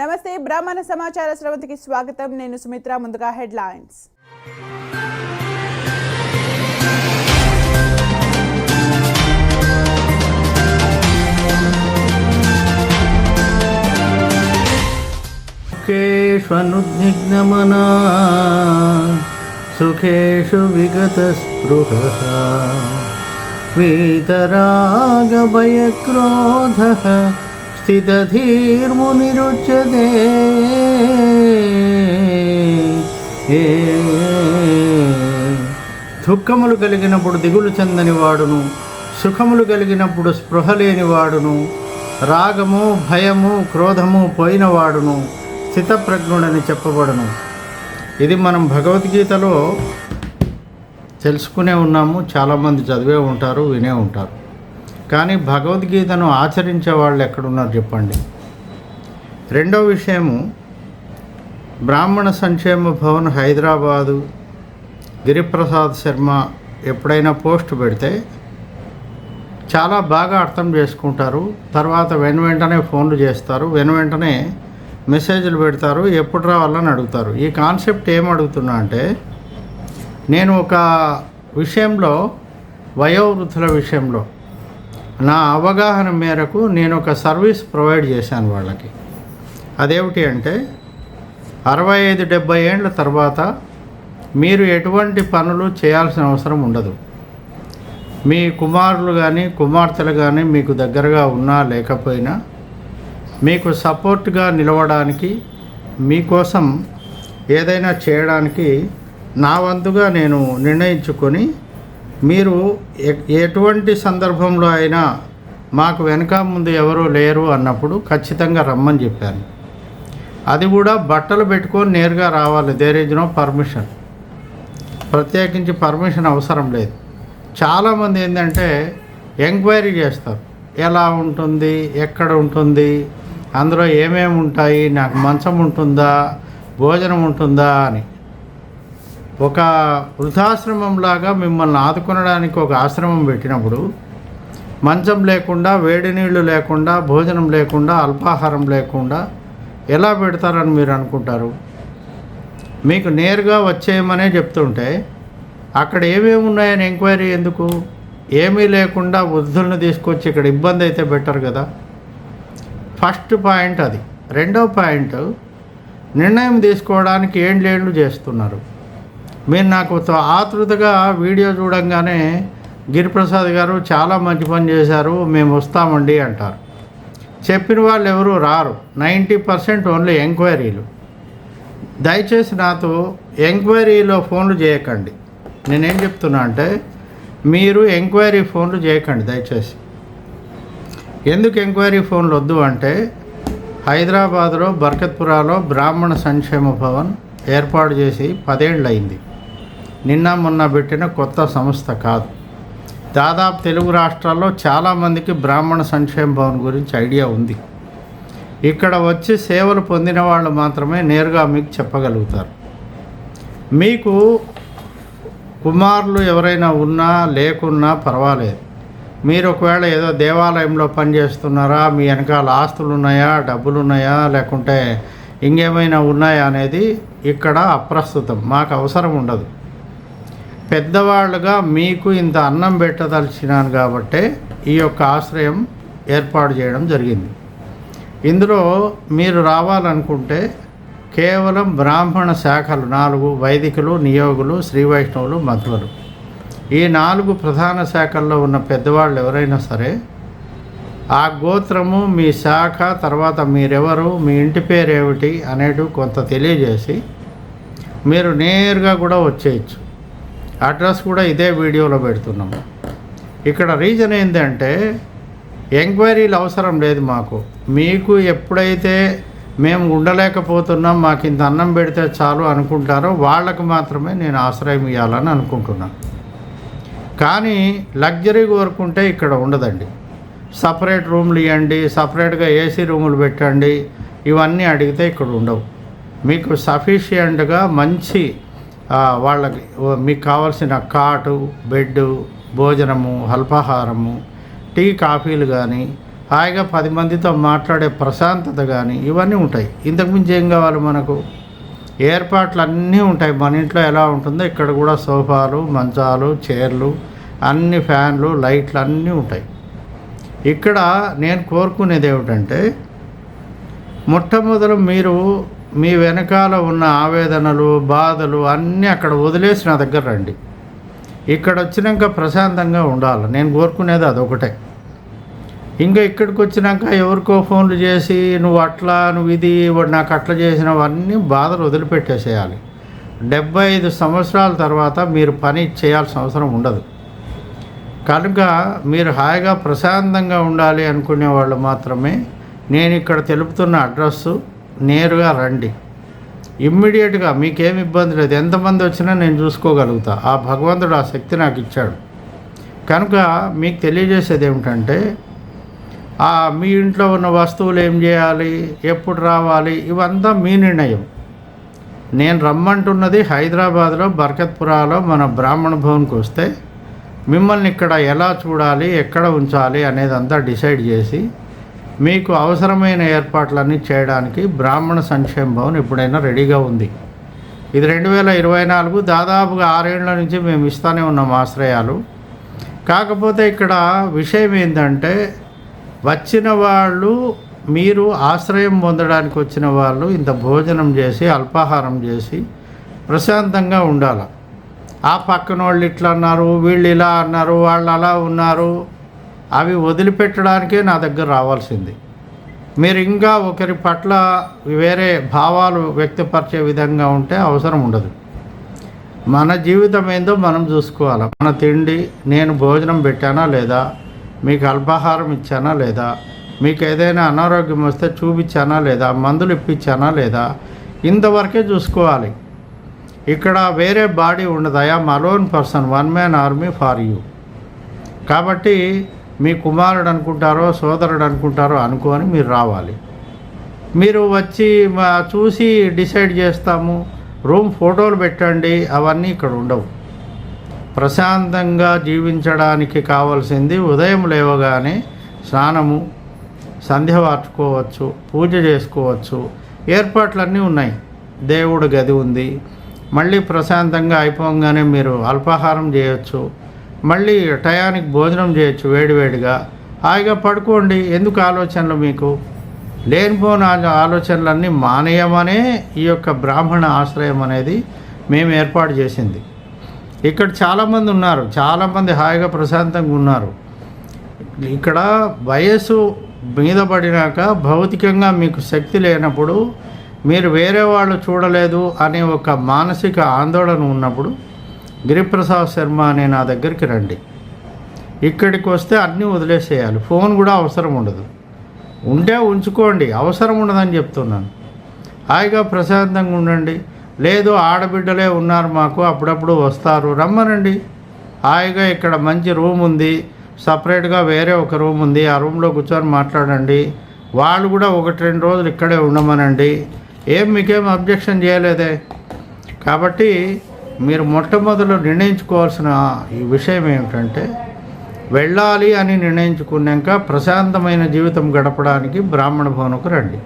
నమస్తే బ్రాహ్మణ సమాచార స్రవంతికి స్వాగతం. నేను సుమిత్ర ముందుగా హెడ్లైన్స్. సుఖేష్వనుద్విగ్నమనా సుఖేషు విగతస్పృహः వీతరాగభయక్రోధ స్థితధీర్మునిరుచ్యతే దుఃఖములు కలిగినప్పుడు దిగులు చెందని వాడును. సుఖములు కలిగినప్పుడు స్పృహ లేని వాడును. రాగము భయము క్రోధము పోయినవాడును స్థితప్రజ్ఞుడని చెప్పబడును. ఇది మనం భగవద్గీతలో తెలుసుకునే ఉన్నాము. చాలామంది చదివే ఉంటారు వినే ఉంటారు. కానీ భగవద్గీతను ఆచరించే వాళ్ళు ఎక్కడున్నారు చెప్పండి. రెండో విషయము బ్రాహ్మణ సంక్షేమ భవన్ హైదరాబాదు గిరిప్రసాద్ శర్మ ఎప్పుడైనా పోస్ట్ పెడితే చాలా బాగా అర్థం చేసుకుంటారు. తర్వాత వెను వెంటనే ఫోన్లు చేస్తారు. వెను వెంటనే మెసేజ్లు పెడతారు. ఎప్పుడు రావాలని అడుగుతారు. ఈ కాన్సెప్ట్ ఏం అడుగుతున్నా అంటే నేను ఒక విషయంలో వయోవృద్ధుల విషయంలో నా అవగాహన మేరకు నేను ఒక సర్వీస్ ప్రొవైడ్ చేశాను వాళ్ళకి. అదేమిటి అంటే అరవై ఐదు డెబ్బై ఏళ్ళ తర్వాత మీరు ఎటువంటి పనులు చేయాల్సిన అవసరం ఉండదు. మీ కుమారులు కానీ కుమార్తెలు కానీ మీకు దగ్గరగా ఉన్నా లేకపోయినా మీకు సపోర్ట్గా నిలవడానికి మీకోసం ఏదైనా చేయడానికి నా వంతుగా నేను నిర్ణయించుకొని మీరు ఎటువంటి సందర్భంలో అయినా మాకు వెనక ముందు ఎవరూ లేరు అన్నప్పుడు ఖచ్చితంగా రమ్మని చెప్పాను. అది కూడా బట్టలు పెట్టుకొని నేరుగా రావాలి. దేర్ ఇస్ నో పర్మిషన్ ప్రత్యేకించి పర్మిషన్ అవసరం లేదు. చాలామంది ఏంటంటే ఎంక్వైరీ చేస్తారు. ఎలా ఉంటుంది? ఎక్కడ ఉంటుంది? అందులో ఏమేమి ఉంటాయి? నాకు మంచం ఉంటుందా? భోజనం ఉంటుందా? అని. ఒక వృద్ధాశ్రమంలాగా మిమ్మల్ని ఆదుకొనడానికి ఒక ఆశ్రమం పెట్టినప్పుడు మంచం లేకుండా వేడి నీళ్ళు లేకుండా భోజనం లేకుండా అల్పాహారం లేకుండా ఎలా పెడతారని మీరు అనుకుంటారు? మీకు నేరుగా వచ్చేయమనే చెప్తుంటే అక్కడ ఏమేమి ఉన్నాయని ఎంక్వైరీ ఎందుకు? ఏమీ లేకుండా వృద్ధులను తీసుకొచ్చి ఇక్కడ ఇబ్బంది అయితే బెటర్ కదా. ఫస్ట్ పాయింట్ అది. రెండో పాయింట్ నిర్ణయం తీసుకోవడానికి ఏండ్లేండ్లు చేస్తున్నారు? మీరు నాకు ఆతృతగా వీడియో చూడంగానే గిరిప్రసాద్ గారు చాలా మంచి పని చేశారు మేము వస్తామండి అంటారు. చెప్పిన వాళ్ళు ఎవరు రారు. నైంటీ పర్సెంట్ ఓన్లీ ఎంక్వైరీలు. దయచేసి నాతో ఎంక్వైరీలో ఫోన్లు చేయకండి. నేనేం చెప్తున్నా అంటే మీరు ఎంక్వైరీ ఫోన్లు చేయకండి దయచేసి. ఎందుకు ఎంక్వైరీ ఫోన్లు వద్దు అంటే హైదరాబాద్లో బర్కత్పురాలో బ్రాహ్మణ సంక్షేమ భవన్ ఏర్పాటు చేసి పదేళ్ళు అయింది నిన్న మొన్న పెట్టిన కొత్త సంస్థ కాదు. దాదాపు తెలుగు రాష్ట్రాల్లో చాలామందికి బ్రాహ్మణ సంక్షేమ భవన్ గురించి ఐడియా ఉంది. ఇక్కడ వచ్చి సేవలు పొందిన వాళ్ళు మాత్రమే నేరుగా మీకు చెప్పగలుగుతారు. మీకు కుమారులు ఎవరైనా ఉన్నా లేకున్నా పర్వాలేదు. మీరు ఒకవేళ ఏదో దేవాలయంలో పనిచేస్తున్నారా మీ వెనకాల ఆస్తులు ఉన్నాయా డబ్బులు ఉన్నాయా లేకుంటే ఇంకేమైనా ఉన్నాయా అనేది ఇక్కడ అప్రస్తుతం. మాకు అవసరం ఉండదు. పెద్దవాళ్ళుగా మీకు ఇంత అన్నం పెట్టదలిచినాను కాబట్టే ఈ యొక్క ఆశ్రయం ఏర్పాటు చేయడం జరిగింది. ఇందులో మీరు రావాలనుకుంటే కేవలం బ్రాహ్మణ శాఖలు నాలుగు వైదికులు నియోగులు శ్రీ వైష్ణవులు మంత్రులు ఈ నాలుగు ప్రధాన శాఖల్లో ఉన్న పెద్దవాళ్ళు ఎవరైనా సరే ఆ గోత్రము మీ శాఖ తర్వాత మీరెవరు మీ ఇంటి పేరు ఏమిటి అనేటివి కొంత తెలియజేసి మీరు నేరుగా కూడా వచ్చేయచ్చు. అడ్రస్ కూడా ఇదే వీడియోలో పెడుతున్నాము ఇక్కడ రీజన్ ఏంటంటే ఎంక్వైరీలు అవసరం లేదు మాకు. మీకు ఎప్పుడైతే మేము ఉండలేకపోతున్నాం మాకు ఇంత అన్నం పెడితే చాలు అనుకుంటారో వాళ్ళకు మాత్రమే నేను ఆశ్రయం ఇవ్వాలని అనుకుంటున్నాను కానీ లగ్జరీ కోరుకుంటే ఇక్కడ ఉండదండి. సపరేట్ రూమ్లు ఇవ్వండి సపరేట్గా ఏసీ రూములు పెట్టండి ఇవన్నీ అడిగితే ఇక్కడ ఉండవు. మీకు సఫిషియంట్గా మంచి వాళ్ళకి మీకు కావాల్సిన కాటు బెడ్ భోజనము అల్పాహారము టీ కాఫీలు కానీ హాయిగా పది మందితో మాట్లాడే ప్రశాంతత కానీ ఇవన్నీ ఉంటాయి. ఇంతకుమించి ఏం కావాలి మనకు? ఏర్పాట్లు అన్నీ ఉంటాయి. మన ఇంట్లో ఎలా ఉంటుందో ఇక్కడ కూడా సోఫాలు మంచాలు చైర్లు అన్ని ఫ్యాన్లు లైట్లు అన్నీ ఉంటాయి. ఇక్కడ నేను కోరుకునేది ఏమిటంటే మొట్టమొదలు మీరు మీ వెనకాల ఉన్న ఆవేదనలు బాధలు అన్నీ అక్కడ వదిలేసి నా దగ్గర రండి. ఇక్కడ వచ్చినాక ప్రశాంతంగా ఉండాలి. నేను కోరుకునేది అదొకటే. ఇంకా ఇక్కడికి వచ్చినాక ఎవరికో ఫోన్లు చేసి నువ్వు అట్లా నువ్వు ఇది వాడు నాకు అట్లా చేసినవన్నీ బాధలు వదిలిపెట్టేసేయాలి. డెబ్బై ఐదు సంవత్సరాల తర్వాత మీరు పని చేయాల్సిన అవసరం ఉండదు. కనుక మీరు హాయిగా ప్రశాంతంగా ఉండాలి అనుకునే వాళ్ళు మాత్రమే నేను ఇక్కడ తెలుపుతున్న అడ్రస్సు నేరుగా రండి. ఇమ్మీడియట్గా మీకేం ఇబ్బంది లేదు. ఎంతమంది వచ్చినా నేను చూసుకోగలుగుతా. ఆ భగవంతుడు ఆ శక్తి నాకు ఇచ్చాడు. కనుక మీకు తెలియజేసేది ఏమిటంటే ఆ మీ ఇంట్లో ఉన్న వస్తువులు ఏం చేయాలి? ఎప్పుడు రావాలి? ఇవంతా మీ నిర్ణయం. నేను రమ్మంటున్నది హైదరాబాద్లో బర్కత్పురాలో మన బ్రాహ్మణ భవన్కి వస్తే మిమ్మల్ని ఇక్కడ ఎలా చూడాలి? ఎక్కడ ఉంచాలి? అనేది అంతా డిసైడ్ చేసి మీకు అవసరమైన ఏర్పాట్లన్నీ చేయడానికి బ్రాహ్మణ సంక్షేమ భవన్ ఎప్పుడైనా రెడీగా ఉంది. ఇది రెండు వేల ఇరవై నాలుగు దాదాపుగా ఆరేళ్ళ నుంచి మేము ఇస్తూనే ఉన్నాం ఆశ్రయాలు. కాకపోతే ఇక్కడ విషయం ఏంటంటే వచ్చిన వాళ్ళు మీరు ఆశ్రయం పొందడానికి వచ్చిన వాళ్ళు ఇంత భోజనం చేసి అల్పాహారం చేసి ప్రశాంతంగా ఉండాలి. ఆ పక్కన వాళ్ళు ఇట్లా అన్నారు వీళ్ళు ఇలా అన్నారు వాళ్ళు అలా ఉన్నారు. అవి వదిలిపెట్టడానికే నా దగ్గర రావాల్సింది. మీరు ఇంకా ఒకరి పట్ల వేరే భావాలు వ్యక్తపరిచే విధంగా ఉంటే అవసరం ఉండదు. మన జీవితం ఏందో మనం చూసుకోవాలి? మన తిండి నేను భోజనం పెట్టానా లేదా? మీకు అల్పాహారం ఇచ్చానా లేదా? మీకు ఏదైనా అనారోగ్యం వస్తే చూపించానా లేదా? మందులు ఇప్పించానా లేదా? ఇంతవరకే చూసుకోవాలి. ఇక్కడ వేరే బాడీ ఉండదు. I am alone person one man army for you కాబట్టి మీ కుమారుడు అనుకుంటారో సోదరుడు అనుకుంటారో అనుకొని మీరు రావాలి. మీరు వచ్చి చూసి డిసైడ్ చేస్తాము. రూమ్ ఫోటోలు పెట్టండి. అవన్నీ ఇక్కడ ఉండవు. ప్రశాంతంగా జీవించడానికి కావాల్సింది ఉదయం లేవగానే స్నానము సంధ్య వార్చుకోవచ్చు పూజ చేసుకోవచ్చు. ఏర్పాట్లన్నీ ఉన్నాయి. దేవుడు గది ఉంది. మళ్ళీ ప్రశాంతంగా అయిపోగానే మీరు అల్పాహారం చేయొచ్చు. మళ్ళీ టయానికి భోజనం చేయొచ్చు వేడివేడిగా హాయిగా పడుకోండి. ఎందుకు ఆలోచనలు మీకు? లేనిపోని ఆలోచనలన్నీ మానేయమనే ఈ యొక్క బ్రాహ్మణ ఆశ్రయం అనేది మేము ఏర్పాటు చేసింది. ఇక్కడ చాలామంది ఉన్నారు. చాలామంది హాయిగా ప్రశాంతంగా ఉన్నారు. ఇక్కడ వయస్సు మీద పడినాక భౌతికంగా మీకు శక్తి లేనప్పుడు మీరు వేరే వాళ్ళు చూడలేదు అనే ఒక మానసిక ఆందోళన ఉన్నప్పుడు గిరిప్రసాద్ శర్మ అనే నా దగ్గరికి రండి. ఇక్కడికి వస్తే అన్నీ వదిలేసేయాలి. ఫోన్ కూడా అవసరం ఉండదు. ఉంటే ఉంచుకోండి. అవసరం ఉండదని చెప్తున్నాను. హాయిగా ప్రశాంతంగా ఉండండి. లేదు ఆడబిడ్డలే ఉన్నారు మాకు అప్పుడప్పుడు వస్తారు. రమ్మనండి. హాయిగా ఇక్కడ మంచి రూమ్ ఉంది. సపరేట్గా వేరే ఒక రూమ్ ఉంది. ఆ రూమ్లో కూర్చొని మాట్లాడండి. వాళ్ళు కూడా ఒకటి రెండు రోజులు ఇక్కడే ఉండమనండి. ఏం మీకేం అబ్జెక్షన్ చేయలేదే? కాబట్టి మీరు మొట్టమొదలు నిర్ణయించుకోవాల్సిన ఈ విషయం ఏమిటంటే వెళ్ళాలి అని నిర్ణయించుకున్నాక ప్రశాంతమైన జీవితం గడపడానికి బ్రాహ్మణ భవనకు రండి.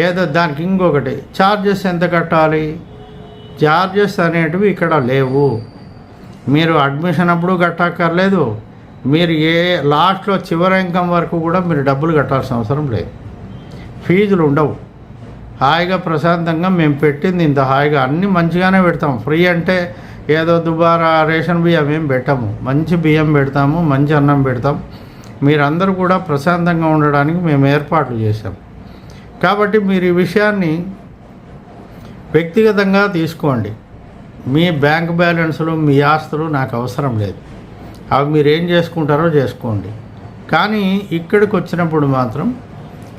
ఏదో దానికి ఇంకొకటి ఛార్జెస్ ఎంత కట్టాలి? ఛార్జెస్ అనేటివి ఇక్కడ లేవు. మీరు అడ్మిషన్ అప్పుడు కట్టక్కర్లేదు. మీరు ఏ లాస్ట్లో చివరి అంకం వరకు కూడా మీరు డబ్బులు కట్టాల్సిన అవసరం లేదు. ఫీజులు ఉండవు. హాయిగా ప్రశాంతంగా మేము పెట్టింది ఇంత హాయిగా. అన్నీ మంచిగానే పెడతాం. ఫ్రీ అంటే ఏదో దుబారా రేషన్ బియ్యం ఏం పెట్టాము. మంచి బియ్యం పెడతాము మంచి అన్నం పెడతాం. మీరందరూ కూడా ప్రశాంతంగా ఉండడానికి మేము ఏర్పాట్లు చేశాం. కాబట్టి మీరు ఈ విషయాన్ని వ్యక్తిగతంగా తీసుకోండి. మీ బ్యాంక్ బ్యాలెన్స్లు మీ ఆస్తులు నాకు అవసరం లేదు. అవి మీరు ఏం చేసుకుంటారో చేసుకోండి. కానీ ఇక్కడికి వచ్చినప్పుడు మాత్రం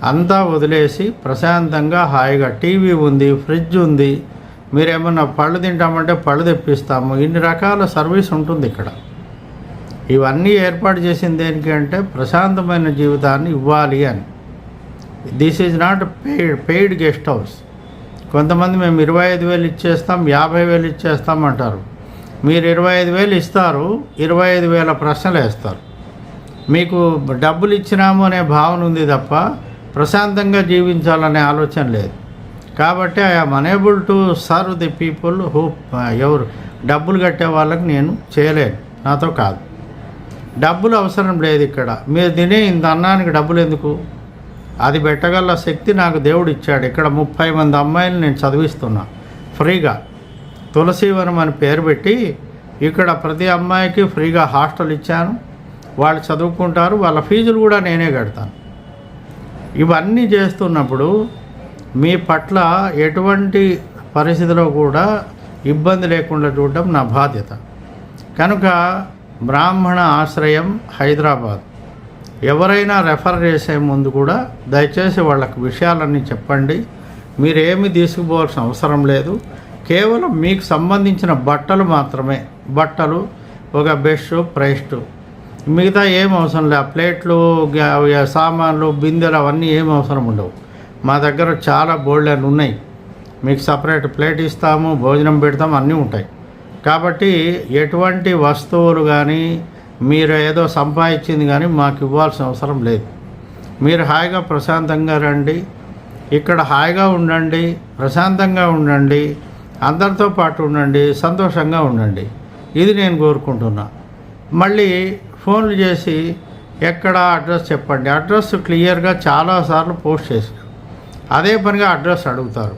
అంతా వదిలేసి ప్రశాంతంగా హాయిగా టీవీ ఉంది ఫ్రిడ్జ్ ఉంది. మీరేమన్నా పళ్ళు తింటామంటే పళ్ళు తెప్పిస్తాము. ఇన్ని రకాల సర్వీస్ ఉంటుంది ఇక్కడ. ఇవన్నీ ఏర్పాటు చేసింది దేనికి అంటే ప్రశాంతమైన జీవితాన్ని ఇవ్వాలి అని. This is not paid paid guest house కొంతమంది మేము ఇరవై ఐదు వేలు ఇచ్చేస్తాం యాభై వేలు ఇచ్చేస్తాం అంటారు. మీరు ఇరవై ఐదు వేలు ఇస్తారు ఇరవై ఐదు వేల ప్రశ్నలు వేస్తారు. మీకు డబ్బులు ఇచ్చినాము అనే భావన ఉంది తప్ప ప్రశాంతంగా జీవించాలనే ఆలోచన లేదు. కాబట్టి I am unable to serve the people who ఎవరు డబ్బులు కట్టే వాళ్ళకి నేను చేయలేను. నాతో కాదు. డబ్బులు అవసరం లేదు ఇక్కడ. మీరు తినే ఇంత అన్నానికి డబ్బులు ఎందుకు? అది పెట్టగల శక్తి నాకు దేవుడు ఇచ్చాడు. ఇక్కడ ముప్పై మంది అమ్మాయిలు నేను చదివిస్తున్నా. ఫ్రీగా. తులసీవనం అని పేరు పెట్టి ఇక్కడ ప్రతి అమ్మాయికి ఫ్రీగా హాస్టల్ ఇచ్చాను. వాళ్ళు చదువుకుంటారు. వాళ్ళ ఫీజులు కూడా నేనే కడతాను. ఇవన్నీ చేస్తున్నప్పుడు మీ పట్ల ఎటువంటి పరిస్థితిలో కూడా ఇబ్బంది లేకుండా చూడడం నా బాధ్యత. కనుక బ్రాహ్మణ ఆశ్రయం హైదరాబాద్. ఎవరైనా రెఫర్ చేసే ముందు కూడా దయచేసి వాళ్ళకి విషయాలన్నీ చెప్పండి. మీరేమి తీసుకుపోవాల్సిన అవసరం లేదు. కేవలం మీకు సంబంధించిన బట్టలు మాత్రమే. బట్టలు ఒక బెస్ట్ ప్రైస్ట్ మిగతా ఏం అవసరం లేదు ప్లేట్లు సామాన్లు బిందెలు అవన్నీ ఏం అవసరం ఉండవు. మా దగ్గర చాలా బోల్డెన్ ఉన్నాయి. మీకు సపరేట్ ప్లేట్ ఇస్తాము భోజనం పెడతాము అన్నీ ఉంటాయి. కాబట్టి ఎటువంటి వస్తువులు కానీ మీరు ఏదో సంపాదించింది కానీ మాకు ఇవ్వాల్సిన అవసరం లేదు. మీరు హాయిగా ప్రశాంతంగా రండి. ఇక్కడ హాయిగా ఉండండి ప్రశాంతంగా ఉండండి అందరితో పాటు ఉండండి సంతోషంగా ఉండండి. ఇది నేను కోరుకుంటున్నాను మళ్ళీ ఫోన్లు చేసి ఎక్కడ అడ్రస్ చెప్పండి. అడ్రస్ క్లియర్గా చాలాసార్లు పోస్ట్ చేశారు. అదే పనిగా అడ్రస్ అడుగుతారు.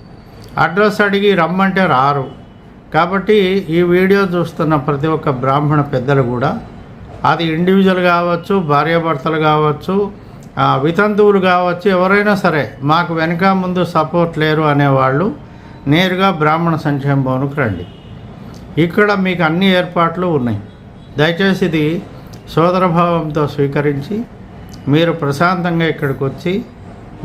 అడ్రస్ అడిగి రమ్మంటే రారు. కాబట్టి ఈ వీడియో చూస్తున్న ప్రతి ఒక్క బ్రాహ్మణ పెద్దలు కూడా అది ఇండివిజువల్ కావచ్చు భార్యాభర్తలు కావచ్చు వితంతువులు కావచ్చు ఎవరైనా సరే మాకు వెనక ముందు సపోర్ట్ లేరు అనేవాళ్ళు నేరుగా బ్రాహ్మణ సంక్షేమ భవన్కి రండి. ఇక్కడ మీకు అన్ని ఏర్పాట్లు ఉన్నాయి. దయచేసి ఇది సోదరభావంతో స్వీకరించి మీరు ప్రశాంతంగా ఇక్కడికి వచ్చి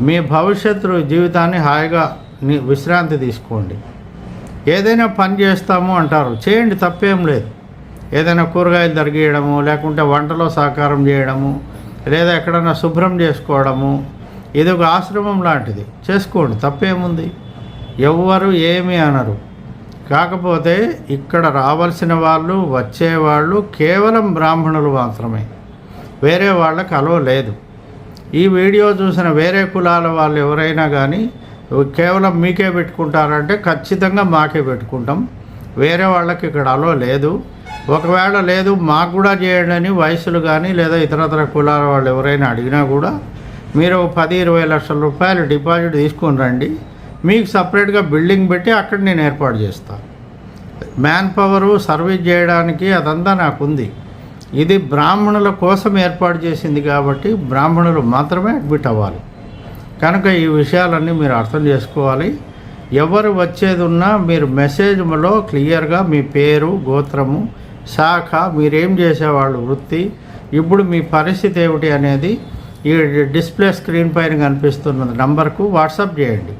మీ భవిష్యత్తు జీవితాన్ని హాయిగా విశ్రాంతి తీసుకోండి. ఏదైనా పని చేస్తాము అంటారు. చేయండి తప్పేం లేదు. ఏదైనా కూరగాయలు తరిగేయడము లేకుంటే వంటలో సహకారం చేయడము లేదా ఎక్కడైనా శుభ్రం చేసుకోవడము ఇది ఒక ఆశ్రమం లాంటిది. చేసుకోండి తప్పేముంది? ఎవ్వరు ఏమీ అనరు. కాకపోతే ఇక్కడ రావాల్సిన వాళ్ళు వచ్చేవాళ్ళు కేవలం బ్రాహ్మణులు మాత్రమే. వేరే వాళ్ళకి అలవ లేదు. ఈ వీడియో చూసిన వేరే కులాల వాళ్ళు ఎవరైనా కానీ కేవలం మీకే పెట్టుకుంటారంటే ఖచ్చితంగా మాకే పెట్టుకుంటాం. వేరే వాళ్ళకి ఇక్కడ అలో లేదు. ఒకవేళ లేదు మాకు కూడా చేయండి అని వయసులు కానీ లేదా ఇతరతర కులాల వాళ్ళు ఎవరైనా అడిగినా కూడా మీరు పది ఇరవై లక్షల రూపాయలు డిపాజిట్ తీసుకుని రండి. మీకు సపరేట్గా బిల్డింగ్ పెట్టి అక్కడ నేను ఏర్పాటు చేస్తాను మ్యాన్ పవరు సర్వీస్ చేయడానికి అదంతా నాకుంది. ఇది బ్రాహ్మణుల కోసం ఏర్పాటు చేసింది కాబట్టి బ్రాహ్మణులు మాత్రమే అడ్మిట్ అవ్వాలి. కనుక ఈ విషయాలన్నీ మీరు అర్థం చేసుకోవాలి. ఎవరు వచ్చేది ఉన్నా మీరు మెసేజ్లో క్లియర్గా మీ పేరు గోత్రము శాఖ మీరేం చేసేవాళ్ళు వృత్తి ఇప్పుడు మీ పరిస్థితి ఏమిటి అనేది ఈ డిస్ప్లే స్క్రీన్ పైన కనిపిస్తున్న నంబర్కు వాట్సాప్ చేయండి.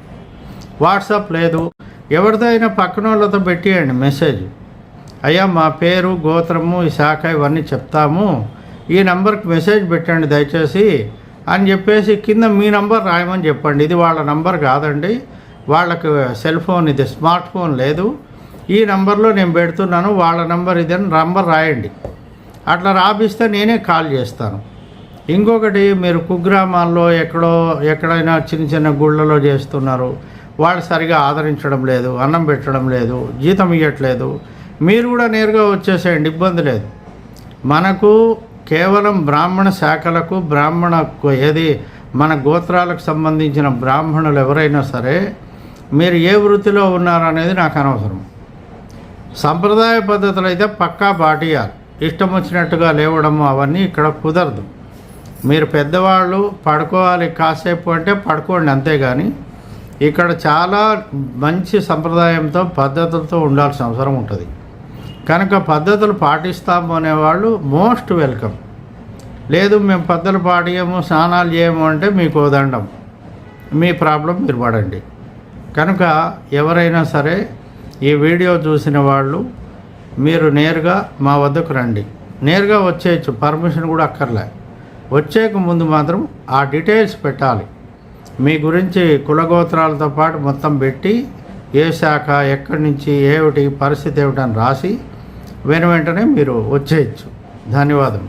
వాట్సాప్ లేదు. ఎవరిదో అయినా పక్కన వాళ్ళతో పెట్టేయండి మెసేజ్. అయ్యా మా పేరు గోత్రము ఈ శాఖ ఇవన్నీ చెప్తాము. ఈ నెంబర్కి మెసేజ్ పెట్టండి దయచేసి అని చెప్పేసి కింద మీ నంబర్ రాయమని చెప్పండి. ఇది వాళ్ళ నంబర్ కాదండి. వాళ్ళకి సెల్ ఫోన్ ఇది స్మార్ట్ ఫోన్ లేదు. ఈ నంబర్లో నేను పెడుతున్నాను. వాళ్ళ నంబర్ ఇది అని నంబర్ రాయండి. అట్లా రాపిస్తే నేనే కాల్ చేస్తాను. ఇంకొకటి మీరు కుగ్రామాల్లో ఎక్కడో ఎక్కడైనా చిన్న చిన్న గుళ్ళలో చేస్తున్నారు. వాళ్ళు సరిగా ఆదరించడం లేదు అన్నం పెట్టడం లేదు జీతం ఇవ్వట్లేదు మీరు కూడా నేరుగా వచ్చేసేయండి ఇబ్బంది లేదు. మనకు కేవలం బ్రాహ్మణ శాఖలకు బ్రాహ్మణ ఏది మన గోత్రాలకు సంబంధించిన బ్రాహ్మణులు ఎవరైనా సరే మీరు ఏ వృత్తిలో ఉన్నారనేది నాకు అనవసరం. సంప్రదాయ పద్ధతులు అయితే పక్కా పాటియాలి. ఇష్టం వచ్చినట్టుగా లేవడము అవన్నీ ఇక్కడ కుదరదు. మీరు పెద్దవాళ్ళు పడుకోవాలి కాసేపు అంటే పడుకోండి అంతేగాని ఇక్కడ చాలా మంచి సంప్రదాయంతో పద్ధతులతో ఉండాల్సిన అవసరం ఉంటుంది. కనుక పద్ధతులు పాటిస్తాము అనేవాళ్ళు మోస్ట్ వెల్కమ్. లేదు మేము పద్ధతులు పాటియము స్నానాలు చేయము అంటే మీకు దండం. మీ ప్రాబ్లం మీరు పడండి. కనుక ఎవరైనా సరే ఈ వీడియో చూసిన వాళ్ళు మీరు నేరుగా మా వద్దకు రండి. నేరుగా వచ్చేయచ్చు పర్మిషన్ కూడా అక్కర్లే. వచ్చేక ముందు మాత్రం ఆ డీటెయిల్స్ పెట్టాలి. మీ గురించి కులగోత్రాలతో పాటు మొత్తం పెట్టి ఏ శాఖ ఎక్కడి నుంచి ఏమిటి పరిస్థితి ఏమిటని రాసి వెను వెంటనే మీరు వచ్చేయచ్చు. ధన్యవాదం